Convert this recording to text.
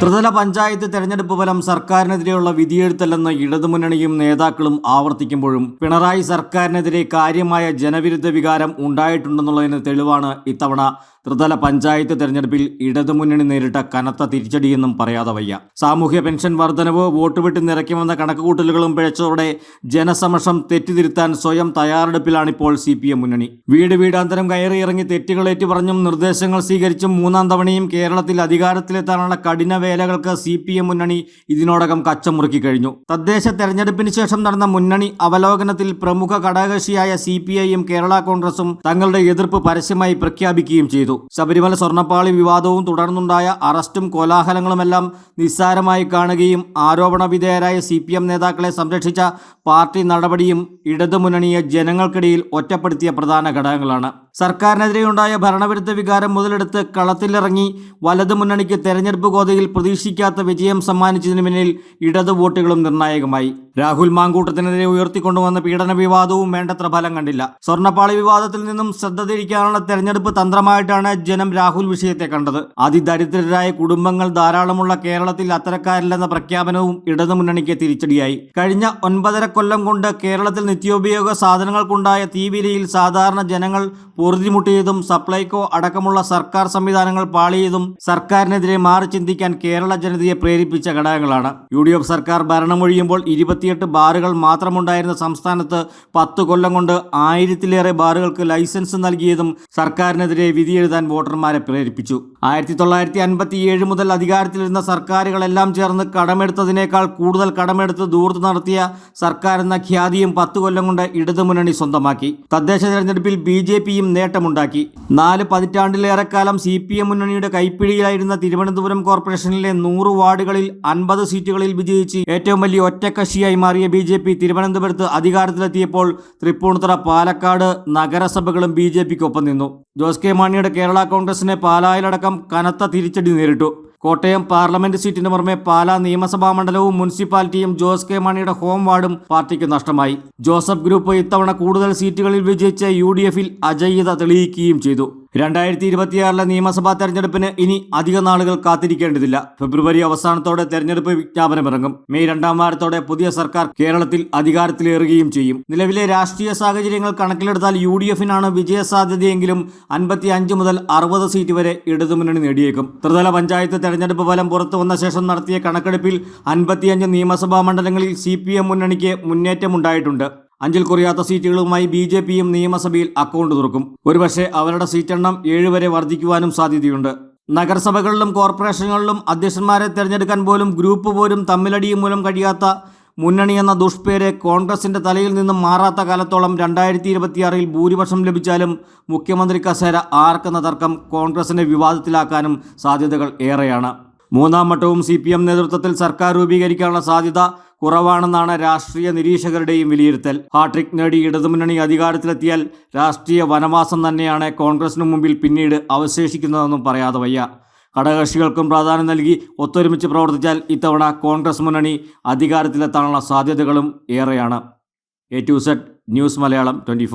ത്രിതല പഞ്ചായത്ത് തെരഞ്ഞെടുപ്പ് ഫലം സർക്കാരിനെതിരെയുള്ള വിധിയെഴുത്തല്ലെന്ന് ഇടതുമുന്നണിയും നേതാക്കളും ആവർത്തിക്കുമ്പോഴും പിണറായി സർക്കാരിനെതിരെ കാര്യമായ ജനവിരുദ്ധ വികാരം ഉണ്ടായിട്ടുണ്ടെന്നുള്ളതിന് തെളിവാണ് ഇത്തവണ ത്രിതല പഞ്ചായത്ത് തെരഞ്ഞെടുപ്പിൽ ഇടതുമുന്നണി നേരിട്ട കനത്ത തിരിച്ചടിയെന്നും പറയാതെ വയ്യ. സാമൂഹ്യ പെൻഷൻ വർധനവ് വോട്ട് വിട്ട് നിറയ്ക്കുമെന്ന കണക്കുകൂട്ടലുകളും പിഴച്ചതോടെ ജനസമക്ഷം തെറ്റിതിരുത്താൻ സ്വയം തയ്യാറെടുപ്പിലാണിപ്പോൾ സി പി എം മുന്നണി. വീട് വീടാന്തരം കയറിയിറങ്ങി തെറ്റുകളേറ്റു പറഞ്ഞും നിർദ്ദേശങ്ങൾ സ്വീകരിച്ചും മൂന്നാം തവണയും കേരളത്തിൽ അധികാരത്തിലെത്താനുള്ള കഠിന വേലകൾക്ക് സി പി എം മുന്നണി ഇതിനോടകം കച്ചമുറുക്കി കഴിഞ്ഞു. തദ്ദേശ തെരഞ്ഞെടുപ്പിന് ശേഷം നടന്ന മുന്നണി അവലോകനത്തിൽ പ്രമുഖ ഘടകകക്ഷിയായ സി പി ഐയും കേരള കോൺഗ്രസും തങ്ങളുടെ എതിർപ്പ് പരസ്യമായി പ്രഖ്യാപിക്കുകയും ചെയ്തു. ശബരിമല സ്വർണപ്പാളി വിവാദവും തുടർന്നുണ്ടായ അറസ്റ്റും കോലാഹലങ്ങളുമെല്ലാം നിസ്സാരമായി കാണുകയും ആരോപണ വിധേയരായ സി പി എം നേതാക്കളെ സംരക്ഷിച്ച പാർട്ടി നടപടിയും ഇടതുമുന്നണിയെ ജനങ്ങൾക്കിടയിൽ ഒറ്റപ്പെടുത്തിയ പ്രധാന ഘടകങ്ങളാണ്. സർക്കാരിനെതിരെയുണ്ടായ ഭരണവിരുദ്ധ വികാരം മുതലെടുത്ത് കളത്തിലിറങ്ങി വലതു മുന്നണിക്ക് തെരഞ്ഞെടുപ്പ് ഗോതയിൽ പ്രതീക്ഷിക്കാത്ത വിജയം സമ്മാനിച്ചതിന് പിന്നിൽ ഇടതു വോട്ടുകളും നിർണായകമായി. രാഹുൽ മാങ്കൂട്ടത്തിനെതിരെ ഉയർത്തിക്കൊണ്ടുവന്ന പീഡന വിവാദവും വേണ്ടത്ര ഫലം കണ്ടില്ല. സ്വർണപ്പാളി വിവാദത്തിൽ നിന്നും ശ്രദ്ധ തിരിക്കാനുള്ള തെരഞ്ഞെടുപ്പ് തന്ത്രമായിട്ടാണ് ജനം രാഹുൽ വിഷയത്തെ കണ്ടത്. അതിദരിദ്രരായ കുടുംബങ്ങൾ ധാരാളമുള്ള കേരളത്തിൽ അത്തരക്കാരില്ലെന്ന പ്രഖ്യാപനവും ഇടതു മുന്നണിക്ക് തിരിച്ചടിയായി. കഴിഞ്ഞ ഒൻപതര കൊല്ലം കൊണ്ട് കേരളത്തിൽ നിത്യോപയോഗ സാധനങ്ങൾക്കുണ്ടായ തീവിലയിൽ സാധാരണ ജനങ്ങൾ പൊറുതിമുട്ടിയതും സപ്ലൈകോ അടക്കമുള്ള സർക്കാർ സംവിധാനങ്ങൾ പാളിയതും സർക്കാരിനെതിരെ മാറി ചിന്തിക്കാൻ കേരള ജനതയെ പ്രേരിപ്പിച്ച ഘടകങ്ങളാണ്. യു ഡി എഫ് സർക്കാർ ഭരണമൊഴിയുമ്പോൾ ഇരുപത്തിയെട്ട് ബാറുകൾ മാത്രമുണ്ടായിരുന്ന സംസ്ഥാനത്ത് പത്ത് കൊല്ലം കൊണ്ട് ആയിരത്തിലേറെ ബാറുകൾക്ക് ലൈസൻസ് നൽകിയതും സർക്കാരിനെതിരെ വിധിയെഴുതാൻ വോട്ടർമാരെ പ്രേരിപ്പിച്ചു. ആയിരത്തി തൊള്ളായിരത്തി അൻപത്തി ഏഴ് മുതൽ അധികാരത്തിലിരുന്ന സർക്കാരുകളെല്ലാം ചേർന്ന് കടമെടുത്തതിനേക്കാൾ കൂടുതൽ കടമെടുത്ത് ദൂർത്ത് നടത്തിയ സർക്കാർ എന്ന ഖ്യാതിയും പത്ത് കൊല്ലം കൊണ്ട് ഇടതുമുന്നണി സ്വന്തമാക്കി. തദ്ദേശ തെരഞ്ഞെടുപ്പിൽ ബി ജെ പിയും നേട്ടമുണ്ടാക്കി. നാല് പതിറ്റാണ്ടിലേറെക്കാലം സി പി എം മുന്നണിയുടെ കൈപ്പിടിയിലായിരുന്ന തിരുവനന്തപുരം കോർപ്പറേഷനിലെ നൂറ് വാർഡുകളിൽ അൻപത് സീറ്റുകളിൽ വിജയിച്ച് ഏറ്റവും വലിയ ഒറ്റക്കക്ഷിയായി മാറിയ ബി ജെ പി തിരുവനന്തപുരത്ത് അധികാരത്തിലെത്തിയപ്പോൾ തൃപ്പൂണിത്തുറ പാലക്കാട് നഗരസഭകളും ബി ജെ പിക്കൊപ്പം നിന്നു. ജോസ് കെ മാണിയുടെ കേരള കോൺഗ്രസിനെ പാലായിലടക്കം കനത്ത തിരിച്ചടി നേരിട്ടു. കോട്ടയം പാർലമെന്റ് സീറ്റിന് പുറമെ പാലാ നിയമസഭാ മണ്ഡലവും മുനിസിപ്പാലിറ്റിയും ജോസ് കെ മാണിയുടെ ഹോം വാർഡും പാർട്ടിക്ക് നഷ്ടമായി. ജോസഫ് ഗ്രൂപ്പ് ഇത്തവണ കൂടുതൽ സീറ്റുകളിൽ വിജയിച്ച് യു ഡി എഫിൽ അജയ്യത തെളിയിക്കുകയും ചെയ്തു. രണ്ടായിരത്തി ഇരുപത്തിയാറിലെ നിയമസഭാ തെരഞ്ഞെടുപ്പിന് ഇനി അധിക നാളുകൾ കാത്തിരിക്കേണ്ടതില്ല. ഫെബ്രുവരി അവസാനത്തോടെ തെരഞ്ഞെടുപ്പ് വിജ്ഞാപനമിറങ്ങും. മെയ് രണ്ടാം വാരത്തോടെ പുതിയ സർക്കാർ കേരളത്തിൽ അധികാരത്തിലേറുകയും ചെയ്യും. നിലവിലെ രാഷ്ട്രീയ സാഹചര്യങ്ങൾ കണക്കിലെടുത്താൽ യു ഡി എഫിനാണ് വിജയസാധ്യതയെങ്കിലും അൻപത്തി അഞ്ച് മുതൽ അറുപത് സീറ്റ് വരെ ഇടതുമുന്നണി നേടിയേക്കും. ത്രിതല പഞ്ചായത്ത് തെരഞ്ഞെടുപ്പ് ഫലം പുറത്തു വന്ന ശേഷം നടത്തിയ കണക്കെടുപ്പിൽ അൻപത്തിയഞ്ച് നിയമസഭാ മണ്ഡലങ്ങളിൽ സി പി എം മുന്നണിക്ക് മുന്നേറ്റമുണ്ടായിട്ടുണ്ട്. അഞ്ചിൽ കുറയാത്ത സീറ്റുകളുമായി ബി ജെ പിയും നിയമസഭയിൽ അക്കൗണ്ട് തുറക്കും. ഒരുപക്ഷെ അവരുടെ സീറ്റെണ്ണം ഏഴ് വരെ വർദ്ധിക്കുവാനും സാധ്യതയുണ്ട്. നഗരസഭകളിലും കോർപ്പറേഷനുകളിലും അധ്യക്ഷന്മാരെ തിരഞ്ഞെടുക്കാൻ പോലും ഗ്രൂപ്പ് പോലും തമ്മിലടിയും മൂലം കഴിയാത്ത മുന്നണി എന്ന ദുഷ്പേര് കോൺഗ്രസിന്റെ തലയിൽ നിന്നും മാറാത്ത കാലത്തോളം രണ്ടായിരത്തി ഇരുപത്തിയാറിൽ ഭൂരിപക്ഷം ലഭിച്ചാലും മുഖ്യമന്ത്രി കസേര ആർക്കെന്ന തർക്കം കോൺഗ്രസിനെ വിവാദത്തിലാക്കാനും സാധ്യതകൾ ഏറെയാണ്. മൂന്നാം വട്ടവും സി പി എം നേതൃത്വത്തിൽ സർക്കാർ രൂപീകരിക്കാനുള്ള സാധ്യത കുറവാണെന്നാണ് രാഷ്ട്രീയ നിരീക്ഷകരുടെയും വിലയിരുത്തൽ. ഹാട്രിക് നേടി ഇടതുമുന്നണി അധികാരത്തിലെത്തിയാൽ രാഷ്ട്രീയ വനവാസം തന്നെയാണ് കോൺഗ്രസിനു മുമ്പിൽ പിന്നീട് അവശേഷിക്കുന്നതെന്നും പറയാതെ വയ്യ. ഘടകകക്ഷികൾക്കും പ്രാധാന്യം നൽകി ഒത്തൊരുമിച്ച് പ്രവർത്തിച്ചാൽ ഇത്തവണ കോൺഗ്രസ് മുന്നണി അധികാരത്തിലെത്താനുള്ള സാധ്യതകളും ഏറെയാണ്. A to Z news Malayalam twenty